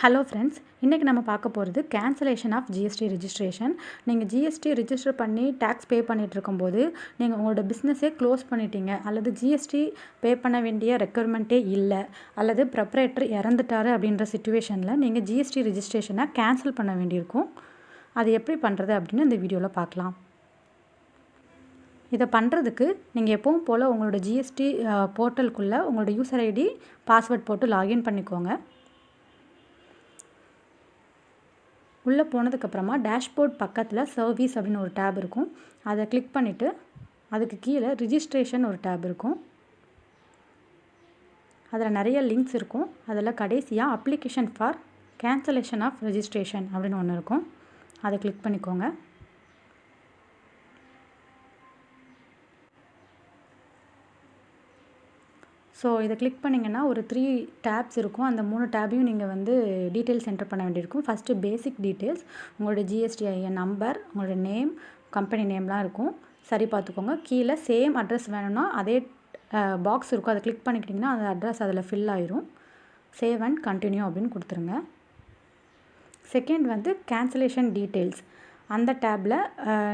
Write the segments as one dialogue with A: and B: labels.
A: Hello friends இன்றைக்கி நம்ம பார்க்க போகிறது கேன்சலேஷன் ஆஃப் ஜிஎஸ்டி ரிஜிஸ்ட்ரேஷன் நீங்கள் ஜிஎஸ்டி ரிஜிஸ்டர் பண்ணி டேக்ஸ் பே பண்ணிகிட்டு இருக்கும்போது நீங்கள் உங்களோட பிஸ்னஸே க்ளோஸ் பண்ணிட்டீங்க. அல்லது ஜிஎஸ்டி பே பண்ண வேண்டிய ரெக்குயர்மெண்ட்டே இல்லை. அல்லது ப்ரப்ரேட்டர் இறந்துட்டாரு அப்படின்ற சுச்சுவேஷனில் நீங்கள் ஜிஎஸ்டி ரிஜிஸ்ட்ரேஷனை கேன்சல் பண்ண வேண்டியிருக்கும். அது எப்படி பண்ணுறது அப்படின்னு இந்த வீடியோவில் பார்க்கலாம். இதை பண்ணுறதுக்கு நீங்கள் எப்பவும் போல் உங்களோட ஜிஎஸ்டி போர்ட்டலுக்குள்ளே உங்களோட யூசர் ஐடி பாஸ்வேர்ட் போட்டு லாகின் பண்ணிக்கோங்க. உள்ளே போனதுக்கப்புறமா டேஷ்போர்ட் பக்கத்தில் சர்வீஸ் அப்படின்னு ஒரு டேப் இருக்கும். அதை கிளிக் பண்ணிவிட்டு அதுக்கு கீழே ரிஜிஸ்ட்ரேஷன் ஒரு டேப் இருக்கும். அதில் நிறைய லிங்க்ஸ் இருக்கும். அதில் கடைசியாக application for cancellation of registration அப்படின்னு ஒன்று இருக்கும். அதை கிளிக் பண்ணிக்கோங்க. ஸோ இதை கிளிக் பண்ணிங்கன்னா ஒரு த்ரீ டேப்ஸ் இருக்கும். அந்த மூணு டேப்பையும் நீங்கள் வந்து டீட்டெயில்ஸ் என்டர் பண்ண வேண்டியிருக்கும். ஃபஸ்ட்டு பேசிக் டீட்டெயில்ஸ் உங்களோட ஜிஎஸ்டிஐஎன் நம்பர் உங்களோட நேம் கம்பெனி நேம்லாம் இருக்கும். சரி பார்த்துக்கோங்க. கீழே சேம் அட்ரஸ் வேணும்னா அதே பாக்ஸ் இருக்கும். அதை கிளிக் பண்ணிக்கிட்டிங்கன்னா அந்த அட்ரஸ் அதில் ஃபில் ஆயிரும். சேவ் அண்ட் கண்டினியூ அப்படின்னு கொடுத்துருங்க. செகண்ட் வந்து கேன்சலேஷன் டீட்டெயில்ஸ் அந்த டேப்பில்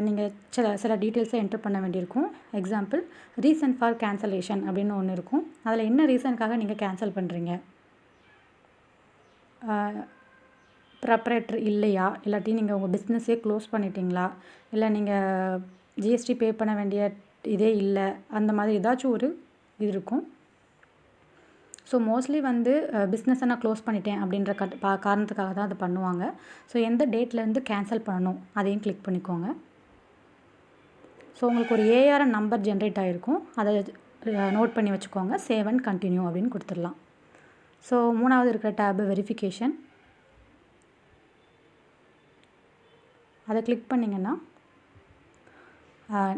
A: நீங்கள் சில சில டீட்டெயில்ஸை என்டர் பண்ண வேண்டியிருக்கும். எக்ஸாம்பிள் ரீசன் ஃபார் கேன்சலேஷன் அப்படின்னு ஒன்று இருக்கும். அதில் என்ன ரீசனுக்காக நீங்கள் கேன்சல் பண்ணுறீங்க ப்ரப்ரேட்டர் இல்லையா? இல்லாட்டி நீங்கள் உங்கள் பிஸ்னஸே க்ளோஸ் பண்ணிட்டீங்களா? இல்லை நீங்கள் ஜிஎஸ்டி பே பண்ண வேண்டிய இதே இல்லை? அந்த மாதிரி ஏதாச்சும் ஒரு இது இருக்கும். ஸோ மோஸ்ட்லி வந்து பிஸ்னஸை நான் க்ளோஸ் பண்ணிட்டேன் அப்படின்ற கட் பா காரணத்துக்காக தான் அது பண்ணுவாங்க. ஸோ எந்த டேட்லேருந்து கேன்சல் பண்ணணும் அதையும் கிளிக் பண்ணிக்கோங்க. ஸோ உங்களுக்கு ஒரு ஏஆர்என் நம்பர் ஜென்ரேட் ஆகிருக்கும் அதை நோட் பண்ணி வச்சுக்கோங்க. சேவ் அண்ட் கண்டினியூ அப்படின்னு கொடுத்துடலாம். ஸோ மூணாவது இருக்கிற டேபு வெரிஃபிகேஷன் அதை கிளிக் பண்ணிங்கன்னா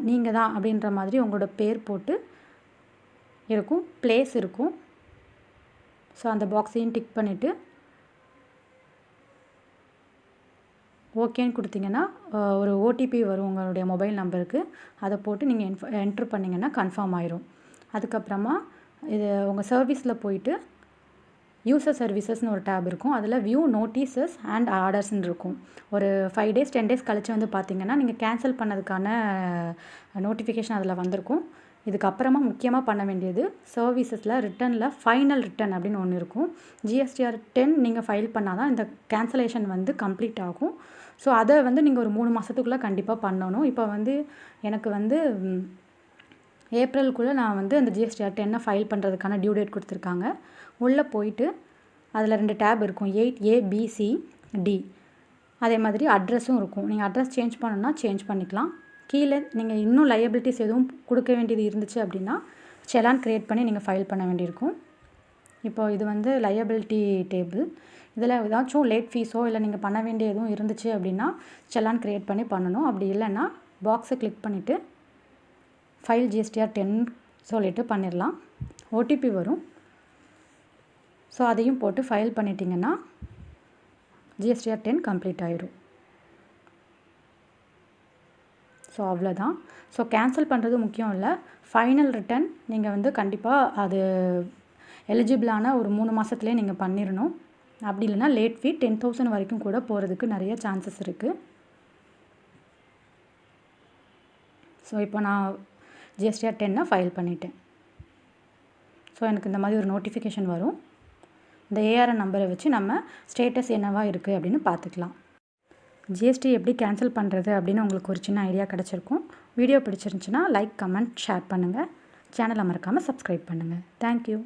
A: நீங்கள் தான் அப்படின்ற மாதிரி உங்களோட பேர் போட்டு இருக்கும் ப்ளேஸ் இருக்கும். ஸோ அந்த பாக்ஸையும் டிக் பண்ணிவிட்டு ஓகேன்னு கொடுத்தீங்கன்னா ஒரு ஓடிபி வரும் உங்களுடைய மொபைல் நம்பருக்கு அதை போட்டு நீங்கள் என் என்ட்ரு பண்ணிங்கன்னா கன்ஃபார்ம் ஆயிரும். அதுக்கப்புறமா இது உங்கள் சர்வீஸில் போயிட்டு யூசர் சர்வீசஸ்னு ஒரு டேப் இருக்கும். அதில் வியூ நோட்டீசஸ் அண்ட் ஆர்டர்ஸ்ன்னு இருக்கும். ஒரு ஃபைவ் டேஸ் டென் டேஸ் கழித்து வந்து பார்த்தீங்கன்னா நீங்கள் கேன்சல் பண்ணதுக்கான நோட்டிஃபிகேஷன் அதில் வந்திருக்கும். இதுக்கப்புறமா முக்கியமாக பண்ண வேண்டியது சர்வீசஸில் ரிட்டனில் ஃபைனல் ரிட்டன் அப்படின்னு ஒன்று இருக்கும். ஜிஎஸ்டிஆர் டென் நீங்கள் ஃபைல் பண்ணால் தான் இந்த கேன்சலேஷன் வந்து கம்ப்ளீட் ஆகும். ஸோ அதை வந்து நீங்கள் ஒரு மூணு மாதத்துக்குள்ளே கண்டிப்பாக பண்ணணும். இப்போ வந்து எனக்கு வந்து ஏப்ரலுக்குள்ளே நான் வந்து அந்த ஜிஎஸ்டிஆர் டென்னை ஃபைல் பண்ணுறதுக்கான டியூ டேட் கொடுத்துருக்காங்க. உள்ளே போயிட்டு அதில் ரெண்டு டேப் இருக்கும். எயிட் ஏ டி அதே மாதிரி அட்ரஸும் இருக்கும். நீங்கள் அட்ரஸ் சேஞ்ச் பண்ணணுன்னா சேஞ்ச் பண்ணிக்கலாம். கீழே நீங்கள் இன்னும் லையபிலிட்டிஸ் எதுவும் கொடுக்க வேண்டியது இருந்துச்சு அப்படின்னா செலான் க்ரியேட் பண்ணி நீங்கள் ஃபைல் பண்ண வேண்டியிருக்கும். இப்போ இது வந்து லையபிலிட்டி டேபிள் இதில் ஏதாச்சும் லேட் ஃபீஸோ இல்லை நீங்கள் பண்ண வேண்டிய எதுவும் இருந்துச்சு அப்படின்னா செலான் க்ரியேட் பண்ணி பண்ணணும். அப்படி இல்லைன்னா பாக்ஸை கிளிக் பண்ணிவிட்டு ஃபைல் ஜிஎஸ்டிஆர் டென் சொல்லிவிட்டு பண்ணிடலாம் ஓடிபி வரும். ஸோ அதையும் போட்டு ஃபைல் பண்ணிட்டீங்கன்னா ஜிஎஸ்டிஆர் டென் கம்ப்ளீட் ஆயிரும். ஸோ அவ்வளோதான். ஸோ கேன்சல் பண்ணுறது முக்கியம் இல்லை. ஃபைனல் ரிட்டர்ன் நீங்கள் வந்து கண்டிப்பாக அது எலிஜிபிளான ஒரு மூணு மாதத்துலேயே நீங்கள் பண்ணிடணும் அப்படி இல்லைனா லேட் ஃபீ டென் தௌசண்ட் வரைக்கும் கூட போகிறதுக்கு நிறைய சான்சஸ் இருக்குது ஸோ இப்போ நான் ஜிஎஸ்டிஆர் டென்னை ஃபைல் பண்ணிட்டேன். ஸோ எனக்கு இந்த மாதிரி ஒரு நோட்டிஃபிகேஷன் வரும். இந்த ஏஆர்என் நம்பரை வச்சு நம்ம ஸ்டேட்டஸ் என்னவாக இருக்குது அப்படின்னு பார்த்துக்கலாம். ஜிஎஸ்டி எப்படி கேன்சல் பண்ணுறது அப்படின்னு உங்களுக்கு ஒரு சின்ன ஐடியா கிடச்சிருக்கும். வீடியோ பிடிச்சிருந்துச்சின்னா லைக் கமெண்ட் ஷேர் பண்ணுங்கள் சேனலை மறக்காமல் சப்ஸ்கிரைப் பண்ணுங்கள் தேங்க்யூ